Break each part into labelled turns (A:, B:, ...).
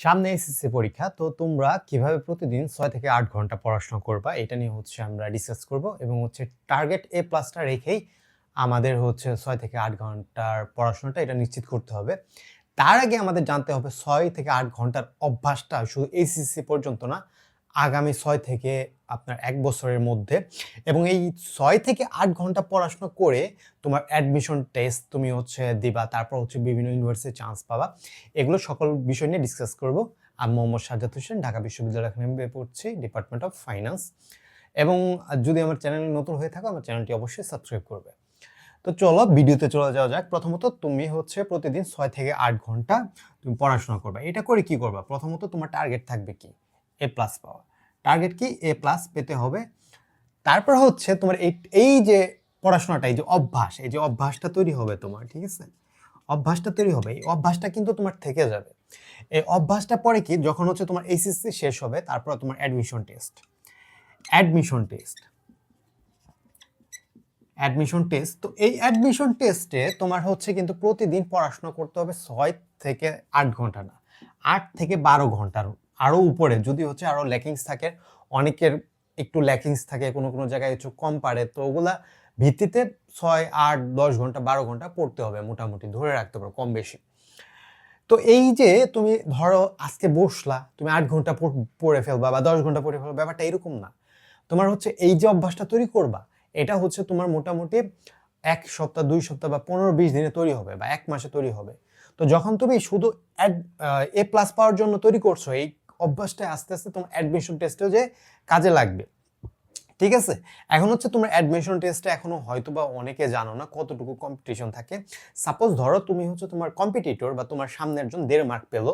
A: সামনে এসএসসি পরীক্ষা, তো তোমরা কীভাবে প্রতিদিন ছয় থেকে আট ঘণ্টা পড়াশোনা করবা, এটা নিয়ে হচ্ছে আমরা ডিসকাস করব এবং হচ্ছে টার্গেট এ প্লাসটা রেখেই আমাদের হচ্ছে ছয় থেকে আট ঘণ্টার পড়াশোনাটা এটা নিশ্চিত করতে হবে। তার আগে আমাদের জানতে হবে ছয় থেকে আট ঘণ্টার অভ্যাসটা শুধু এসএসসি পর্যন্ত না আগামী ছয় থেকে আপনার এক বছরের মধ্যে এবং এই ছয় থেকে আট ঘণ্টা পড়াশোনা করে তোমার অ্যাডমিশন টেস্ট তুমি হচ্ছে দিবা, তারপর হচ্ছে বিভিন্ন ইউনিভার্সিটি চান্স পাবা। এগুলো সকল বিষয় নিয়ে ডিসকাস করব। আমি মোহাম্মদ সাজ্জাদ হোসেন, ঢাকা বিশ্ববিদ্যালয় এখানে পড়ছি ডিপার্টমেন্ট অফ ফাইন্যান্স এবং যদি আমার চ্যানেল নতুন হয়ে থাকো, আমার চ্যানেলটি অবশ্যই সাবস্ক্রাইব করবে। তো চলো, ভিডিওতে চলে যাওয়া যাক। প্রথমত তুমি হচ্ছে প্রতিদিন ছয় থেকে আট ঘণ্টা তুমি পড়াশোনা করবে। এটা করে কি করবা? প্রথমত তোমার টার্গেট থাকবে কি? এ প্লাস পাওয়া। টার্গেট কি? এ প্লাস পেতে হবে। তারপর হচ্ছে তোমার এই এই যে পড়াশোনাটা, এই যে অভ্যাস, এই যে অভ্যাসটা তৈরি হবে তোমার, ঠিক আছে? অভ্যাসটা তৈরি হবে। এই অভ্যাসটা কিন্তু তোমার থেকে যাবে। এই অভ্যাসটা পরে কি? যখন হচ্ছে তোমার এইচএসসি শেষ হবে, তারপর তোমার admission test admission test admission test তো এই অ্যাডমিশন টেস্টে তোমার হচ্ছে কিন্তু প্রতিদিন পড়াশোনা করতে হবে ছয় থেকে আট ঘণ্টা না, আট থেকে বারো ঘণ্টার আরও উপরে, যদি হচ্ছে আরও ল্যাকিংস থাকে, অনেকের একটু ল্যাকিংস থাকে, কোনো কোনো জায়গায় একটু কম পারে, তো ওগুলা ভিত্তিতে ছয়, আট, দশ ঘণ্টা, বারো ঘণ্টা পড়তে হবে মোটামুটি, ধরে রাখতে পারো কম বেশি। তো এই যে তুমি ধরো আজকে বসলা, তুমি আট ঘণ্টা পড়- ফেলবা বা দশ ঘণ্টা পড়ে ফেলবা, ব্যাপারটা এরকম না। তোমার হচ্ছে এই যে অভ্যাসটা তৈরি করবা, এটা হচ্ছে তোমার মোটামুটি এক সপ্তাহ, দুই সপ্তাহ বা পনেরো, বিশ দিনে তৈরি হবে বা এক মাসে তৈরি হবে। তো যখন তুমি শুধু এ প্লাস পাওয়ার জন্য তৈরি করছ, এই অভ্যাসটা আস্তে আস্তে তোমার অ্যাডমিশন টেস্টেও যে কাজে লাগবে। ঠিক আছে? এখন হচ্ছে তোমার অ্যাডমিশন টেস্টে এখনও হয়তো বা অনেকে জানো না, কতটুকু কম্পিটিশন থাকে। সাপোজ ধরো তুমি হচ্ছে তোমার কম্পিটিটর বা তোমার সামনে একজন দেড় মার্ক পেল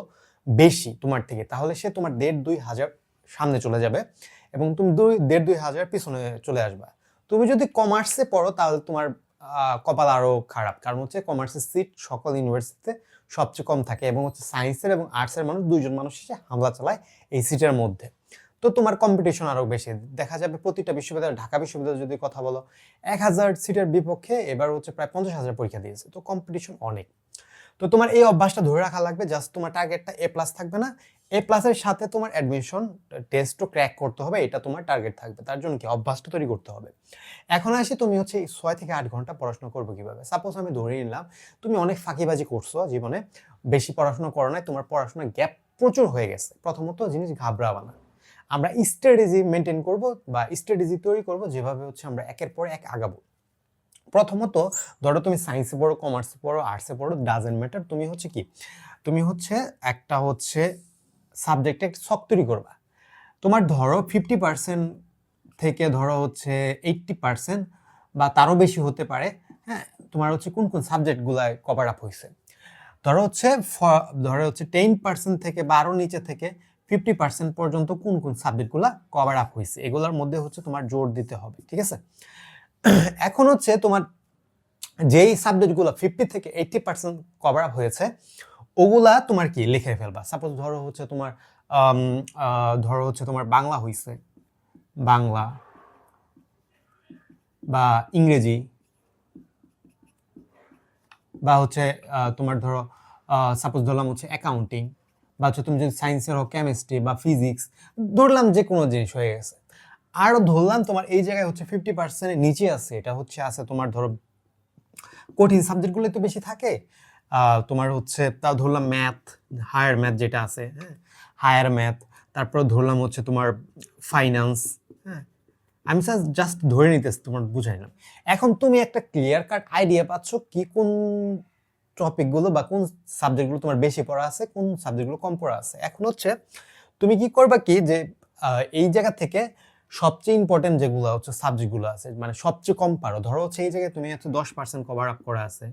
A: বেশি তোমার থেকে, তাহলে সে তোমার দেড় দুই হাজার সামনে চলে যাবে এবং তুমি দুই, দেড় দুই হাজার পিছনে চলে আসবা। তুমি যদি কমার্সে পড়ো তাহলে তোমার কপাল আরও খারাপ। কারণ হচ্ছে কমার্সের সিট সকল ইউনিভার্সিটিতে সবচেয়ে কম থাকে এবং হচ্ছে সায়েন্সের এবং আর্টসের মানুষ, দুইজন মানুষ এসে হামলা চালায় এই সিটের মধ্যে। তো তোমার কম্পিটিশন আরও বেশি। দেখা যাবে প্রতিটা বিশ্ববিদ্যালয়, ঢাকা বিশ্ববিদ্যালয় যদি কথা বলো, এক হাজার সিটের বিপক্ষে এবার হচ্ছে প্রায় পঞ্চাশ হাজার পরীক্ষা দিয়েছে। তো কম্পিটিশন অনেক। তো তোমার এই অভ্যাসটা ধরে রাখা লাগবে জাস্ট তোমার টার্গেটটা এ প্লাস থাকবে না। এ প্লাসের সাথে তোমার অ্যাডমিশন টেস্টও ক্র্যাক করতে হবে, এটা তোমার টার্গেট থাকবে। তার জন্য কি? অভ্যাসটা তৈরি করতে হবে। এখন আসি তুমি হচ্ছে ছয় থেকে আট ঘণ্টা পড়াশোনা করবে কীভাবে? সাপোজ আমি ধরে নিলাম, তুমি অনেক ফাঁকিবাজি করছ জীবনে, বেশি পড়াশোনা করো নাই, তোমার পড়াশোনার গ্যাপ প্রচুর হয়ে গেছে। প্রথমত জিনিস ঘাবড়াবা না। আমরা স্ট্র্যাটেজি মেনটেন করব বা স্ট্র্যাটেজি তৈরি করব যেভাবে হচ্ছে আমরা একের পর এক আগাবো। প্রথমত ধরো তুমি সায়েন্সে পড়ো কমার্সে পড়ো আর্টসে পড়ো ডাজেন্ট ম্যাটার তুমি হচ্ছে কি? তুমি হচ্ছে একটা হচ্ছে সাবজেক্টে একটা শখ তৈরি করবা। তোমার ধরো ফিফটি পার্সেন্ট থেকে ধরো হচ্ছে এইট্টি পার্সেন্ট বা তারও বেশি হতে পারে হ্যাঁ তোমার হচ্ছে কোন কোন সাবজেক্টগুলায় কভার আপ হয়েছে ধরো হচ্ছে ধরো হচ্ছে টেন পার্সেন্ট থেকে বা আরও নিচে থেকে ফিফটি পার্সেন্ট পর্যন্ত কোন কোন সাবজেক্টগুলো কভার আপ হয়েছে এগুলোর মধ্যে হচ্ছে তোমার জোর দিতে হবে, ঠিক আছে? এখন হচ্ছে তোমার যেই সাবজেক্টগুলো ফিফটি থেকে এইটটি পার্সেন্ট কভার আপ হয়েছে ওগুলা তোমার কি লিখে ফেলবা? সাপোজ ধরো হচ্ছে তোমার ধরো হচ্ছে তোমার বাংলা হয়েছে বাংলা বা ইংরেজি বা হচ্ছে তোমার ধরো সাপোজ ধরলাম হচ্ছে অ্যাকাউন্টিং বা হচ্ছে তুমি যদি সায়েন্সের হোক কেমিস্ট্রি বা ফিজিক্স ধরলাম যে কোনো জিনিস হয়ে গেছে। আরও ধরলাম তোমার এই জায়গায় হচ্ছে ফিফটি পার্সেন্টের নিচে আছে, এটা হচ্ছে আছে তোমার ধরো কঠিন সাবজেক্টগুলো তো বেশি থাকে তোমার হচ্ছে, তাও ধরলাম ম্যাথ হায়ার ম্যাথ যেটা আছে হ্যাঁ? হায়ার ম্যাথ তারপর ধরলাম হচ্ছে তোমার ফাইন্যান্স হ্যাঁ? আমি জাস্ট ধরে নিতেছি, তোমার বুঝাইলাম এখন তুমি একটা ক্লিয়ার কাট আইডিয়া পাচ্ছ কি কোন টপিকগুলো বা কোন সাবজেক্টগুলো তোমার বেশি পড়া আছে, কোন সাবজেক্টগুলো কম পড়া আছে। এখন হচ্ছে, তুমি কি করবা কি যে এই জায়গা থেকে সবচেয়ে ইম্পর্টেন্ট যেগুলো হচ্ছে সাবজেক্টগুলো আছে মানে সবচেয়ে কম পারো। ধরো হচ্ছে এই জায়গায় তুমি হচ্ছে দশ পার্সেন্ট কভার আপ করা আছে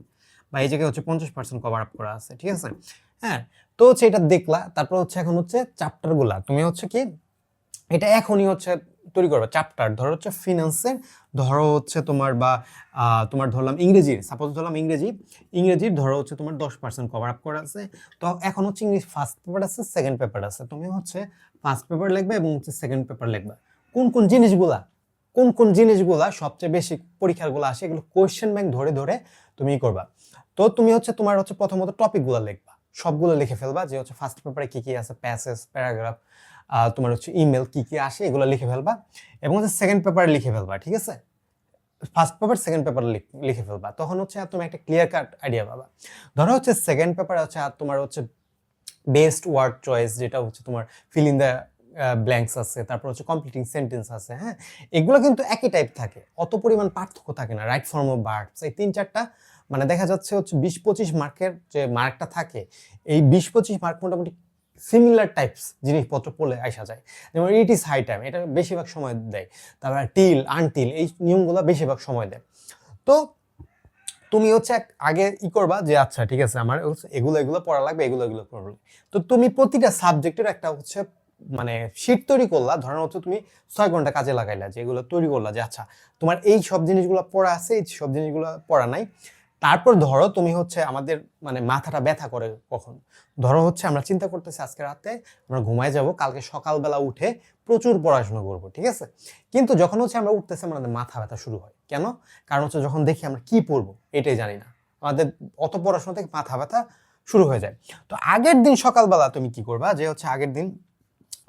A: বা এই জায়গায় হচ্ছে পঞ্চাশ পার্সেন্ট কভার আপ করা আছে, ঠিক আছে? হ্যাঁ তো হচ্ছে এটা দেখলা, তারপর হচ্ছে এখন হচ্ছে চ্যাপ্টারগুলা তুমি হচ্ছে কি, এটা এখনই হচ্ছে তৈরি করবে চ্যাপ্টার ধরো হচ্ছে ফিনান্সের ধরো হচ্ছে তোমার বা তোমার ধরলাম ইংরেজির সাপোজ ধরলাম ইংরেজি, ইংরেজির ধরো হচ্ছে তোমার দশ পার্সেন্ট কভার আপ করা আছে, তো এখন হচ্ছে ইংলিশ ফার্স্ট পেপার আছে সেকেন্ড পেপার আছে, তুমি হচ্ছে ফার্স্ট পেপার লিখবে এবং হচ্ছে সেকেন্ড পেপার লিখবে। কোন কোন জিনিসগুলা, কোন কোন জিনিসগুলা সবচেয়ে বেশি পরীক্ষারগুলো আসে, এগুলো কোয়েশ্চেন ব্যাংক ধরে ধরে তুমি করবা। তো তুমি হচ্ছে তোমার হচ্ছে প্রথমত টপিকগুলো লিখবা। সবগুলো লিখে ফেলবা যে হচ্ছে ফার্স্ট পেপারে কি কি আছে প্যাসেজ প্যারাগ্রাফ তোমার হচ্ছে ইমেল কি কি আসে, এগুলো লিখে ফেলবা এবং হচ্ছে সেকেন্ড পেপারে লিখে ফেলবা, ঠিক আছে? ফার্স্ট পেপার সেকেন্ড পেপার লিখে ফেলবা। তখন হচ্ছে তুমি একটা ক্লিয়ার কাট আইডিয়া পাবা। ধরো হচ্ছে সেকেন্ড পেপারে হচ্ছে আর তোমার হচ্ছে বেস্ট ওয়ার্ড চয়েস যেটা হচ্ছে তোমার ফিল ইন দ্য ব্ল্যাঙ্কস আছে, তারপর হচ্ছে কমপ্লিটিং সেন্টেন্স আছে হ্যাঁ? এগুলো কিন্তু একই টাইপ থাকে, অত পরিমাণ পার্থক্য থাকে না রাইট ফর্ম অফ বার্ডস এই তিন চারটা মানে দেখা যাচ্ছে হচ্ছে বিশ পঁচিশ মার্কের যে মার্কটা থাকে, এই বিশ পঁচিশ মার্ক মোটামুটি সিমিলার টাইপস জিনিসপত্র পড়লে আসা যায়। যেমন ইট ইজ হাই টাইম এটা বেশিরভাগ সময় দেয়। তারপর টিল আনটিল এই নিয়মগুলো বেশিরভাগ সময় দেয়। তো তুমি হচ্ছে এক- আগে ই করবা যে আচ্ছা ঠিক আছে, আমার এগুলো এগুলো পড়া লাগবে, এগুলো এগুলো পড়বে তো তুমি প্রতিটা সাবজেক্টের একটা হচ্ছে মানে শীট তৈরি করলা। ধরেন হচ্ছে তুমি ছয় ঘণ্টা কাজে লাগাইলা যে, এগুলো তৈরি করলা যে আচ্ছা তোমার এই সব জিনিসগুলো পড়া আছে, এই সব জিনিসগুলো পড়া নাই। তারপর ধরো তুমি হচ্ছে আমাদের মানে মাথাটা ব্যথা করে কখন। ধরো হচ্ছে আমরা চিন্তা করতেছি আজকে রাতে আমরা ঘুমায় যাব, কালকে সকালবেলা উঠে প্রচুর পড়াশোনা করব, ঠিক আছে? কিন্তু যখন হচ্ছে আমরা উঠতেছি আমাদের মাথা ব্যথা শুরু হয়। কেন? কারণ হচ্ছে যখন দেখি আমরা কি পড়ব এটাই জানি না। আমাদের অত পড়াশোনা থেকে মাথা ব্যথা শুরু হয়ে যায়। তো আগের দিন সকালবেলা তুমি কি করবা? যে হচ্ছে আগের দিন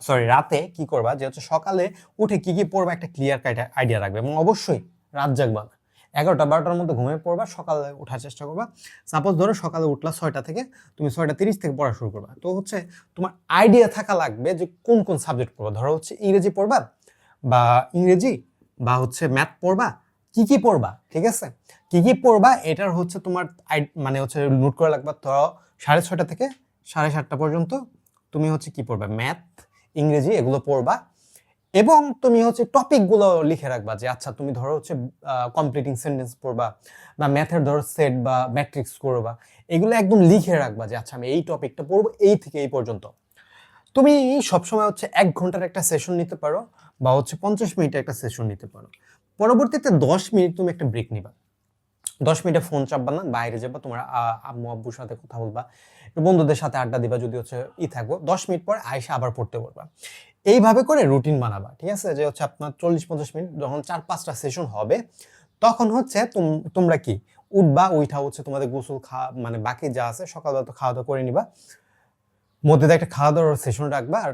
A: সরি রাতে কি করবা? যে হচ্ছে সকালে উঠে কি কি পড়বা? একটা ক্লিয়ার আইডিয়া রাখবে এবং অবশ্যই রাত জাগবা। এগারোটা, বারোটার মধ্যে ঘুমিয়ে পড়বা, সকালে ওঠার চেষ্টা করবা। সাপোজ ধরো সকালে উঠলা ছয়টা থেকে, তুমি ছয়টা তিরিশ থেকে পড়া শুরু করবা। তো হচ্ছে তোমার আইডিয়া থাকা লাগবে যে কোন কোন সাবজেক্ট পড়বা? ধরো হচ্ছে ইংরেজি পড়বা বা ইংরেজি বা হচ্ছে ম্যাথ পড়বা, কি কি পড়বা? ঠিক আছে? কি কি পড়বা? এটার হচ্ছে তোমার মানে হচ্ছে নোট করে লাগবে ধরো সাড়ে ছয়টা থেকে সাড়ে সাতটা পর্যন্ত তুমি হচ্ছে কি পড়বা? ম্যাথ ইংরেজি এগুলো পড়বা। এবং তুমি হচ্ছে টপিকগুলো লিখে রাখবা যে আচ্ছা তুমি ধরো হচ্ছে কমপ্লিটিং সেন্টেন্স পড়বা বা ম্যাথের ধরো সেট বা ম্যাট্রিক্স করবা, এগুলো একদম লিখে রাখবা যে আচ্ছা আমি এই টপিকটা পড়ব এই থেকে এই পর্যন্ত। তুমি সবসময় হচ্ছে এক ঘণ্টার একটা সেশন নিতে পারো বা হচ্ছে পঞ্চাশ মিনিটের একটা সেশন নিতে পারো। পরবর্তীতে দশ মিনিট তুমি একটা ব্রেক নিবা। দশ মিনিটে ফোন চাপবা না, বাইরে যাবা, তোমার আম্মু, আব্বুর সাথে কথা বলবা বন্ধুদের সাথে আড্ডা দিবা, যদি হচ্ছে ই থাকব দশ মিনিট পর আইসা আবার পড়তে পারবা এইভাবে করে রুটিন বানাবা, ঠিক আছে? যে হচ্ছে আপনার চল্লিশ, পঞ্চাশ মিনিট যখন চার, পাঁচটা সেশন হবে, তখন হচ্ছে তোমরা কি? উঠবা উঠা হচ্ছে তোমাদের গোসল খাওয়া মানে বাকি যা আছে, সকালবেলা তো খাওয়া দাওয়া করে নিবা। মধ্যে একটা খাওয়া দাওয়ার সেশন রাখবা আর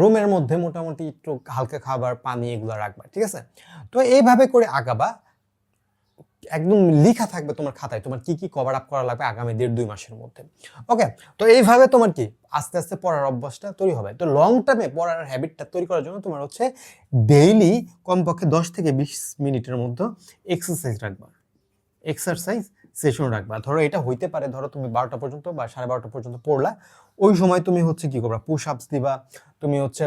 A: রুমের মধ্যে মোটামুটি একটু হালকা খাবার, পানি এগুলো রাখবা, ঠিক আছে? তো এইভাবে করে আগাবা। একদম লেখা থাকবে তোমার খাতায়, তোমার কি কি কভার আপ করা লাগবে আগামী দেড়, দুই মাসের মধ্যে। ওকে তো এইভাবে তোমার কি আস্তে আস্তে পড়ার অভ্যাসটা তৈরি হবে। তো লং টার্মে পড়ার হ্যাবিটটা তৈরি করার জন্য তোমার হচ্ছে ডেইলি কমপক্ষে দশ থেকে বিশ মিনিটের মধ্যে এক্সারসাইজ রাখবা। এক্সারসাইজ সেশন রাখবা। ধরো এটা হইতে পারে, ধরো তুমি বারোটা পর্যন্ত বা সাড়ে বারোটা পর্যন্ত পড়লা, ওই সময় তুমি হচ্ছে কি করবা? পুশ আপস দিবা, তুমি হচ্ছে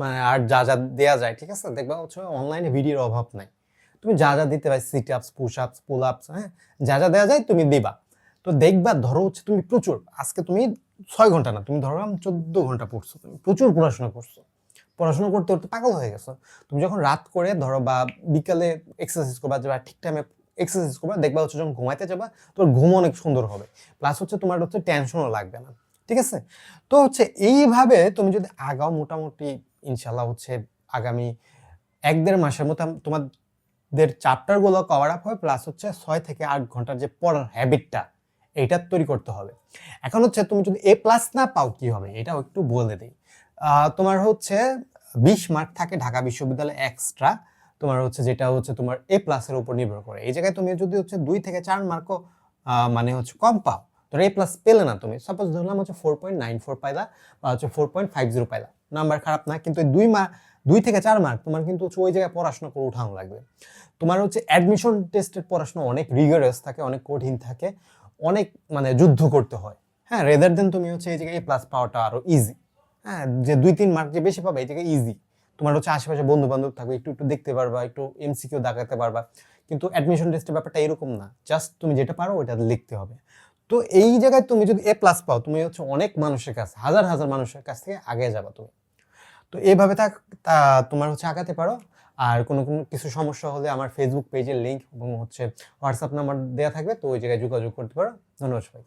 A: মানে আর যা যা দেওয়া যায়, ঠিক আছে? দেখবা হচ্ছে অনলাইনে ভিডিওর অভাব নাই। তুমি যা যা দিতে পারি সিট আপস পুশ আপস পুল আপস হ্যাঁ? যা যা দেওয়া যায় তুমি দিবা। তো দেখবা, ধরো হচ্ছে তুমি প্রচুর, আজকে তুমি ছয় ঘণ্টা না, তুমি ধরো চোদ্দ ঘণ্টা পড়ছো, তুমি প্রচুর পড়াশোনা করছ। পড়াশোনা করতে করতে পাগল হয়ে গেছো। তুমি যখন রাত করে ধরো বা বিকালে এক্সারসাইজ করবা, বা ঠিক টাইমে এক্সারসাইজ করবা, দেখবা হচ্ছে যখন ঘুমাইতে যাবা তোর ঘুম অনেক সুন্দর হবে। প্লাস হচ্ছে তোমার হচ্ছে টেনশনও লাগবে না, ঠিক আছে? তো হচ্ছে এইভাবে তুমি যদি আগাও মোটামুটি ইনশাল্লাহ হচ্ছে আগামী এক দেড় মাসের মতো আম- তোমাদের চ্যাপ্টারগুলো কভার আপ হবে প্লাস হচ্ছে ছয় থেকে আট ঘণ্টার যে পড়ার হ্যাবিটটা এইটা তৈরি করতে হবে। এখন হচ্ছে তুমি যদি এ প্লাস না পাও কি হবে? এটাও একটু বলে দিই। তোমার হচ্ছে বিশ মার্ক থাকে ঢাকা বিশ্ববিদ্যালয়ে এক্সট্রা তোমার হচ্ছে যেটা হচ্ছে তোমার এ প্লাসের উপর নির্ভর করে। এই জায়গায় তুমি যদি হচ্ছে দুই থেকে চার মার্কও মানে হচ্ছে কম পাও ধরো এ প্লাস পেলে না তুমি। সাপোজ ধরলাম হচ্ছে ফোর পয়েন্ট নাইন ফোর পাইলা বা হচ্ছে ফোর পয়েন্ট ফাইভ জিরো পাইলা। নাম্বার খারাপ না, কিন্তু দুই মার্ক দুই থেকে চার মার্ক তোমার কিন্তু হচ্ছে ওই জায়গায় পড়াশোনা করে উঠানো লাগবে। তোমার হচ্ছে অ্যাডমিশন টেস্টের পড়াশোনা অনেক রিগারাস থাকে, অনেক কঠিন থাকে, অনেক মানে যুদ্ধ করতে হয়। হ্যাঁ রেদার দেন তুমি হচ্ছে এই জায়গায় প্লাস পাওয়াটা আরও ইজি হ্যাঁ যে দুই তিন মার্ক যে বেশি পাবে, এই জায়গায় ইজি তোমার হচ্ছে আশেপাশে বন্ধু বান্ধব থাকবে, একটু একটু দেখতে পারবা, একটু এমসিকিউ দেখাতে পারবা। কিন্তু অ্যাডমিশন টেস্টের ব্যাপারটা এরকম না জাস্ট তুমি যেটা পারো ওটা লিখতে হবে। তো এই জায়গায় তুমি যদি এ প্লাস পাও, তুমি হচ্ছে অনেক মানুষের কাছে, হাজার হাজার মানুষের কাছ থেকে আগে যাবা তুমি। তো এইভাবে থাক, তা তোমার হচ্ছে আঁকাতে পারো। আর কোনো কোনো কিছু সমস্যা হলে আমার ফেসবুক পেজের লিঙ্ক এবং হচ্ছে হোয়াটসঅ্যাপ নাম্বার দেওয়া থাকবে, তো ওই জায়গায় যোগাযোগ করতে পারো। ধন্যবাদ সবাইকে।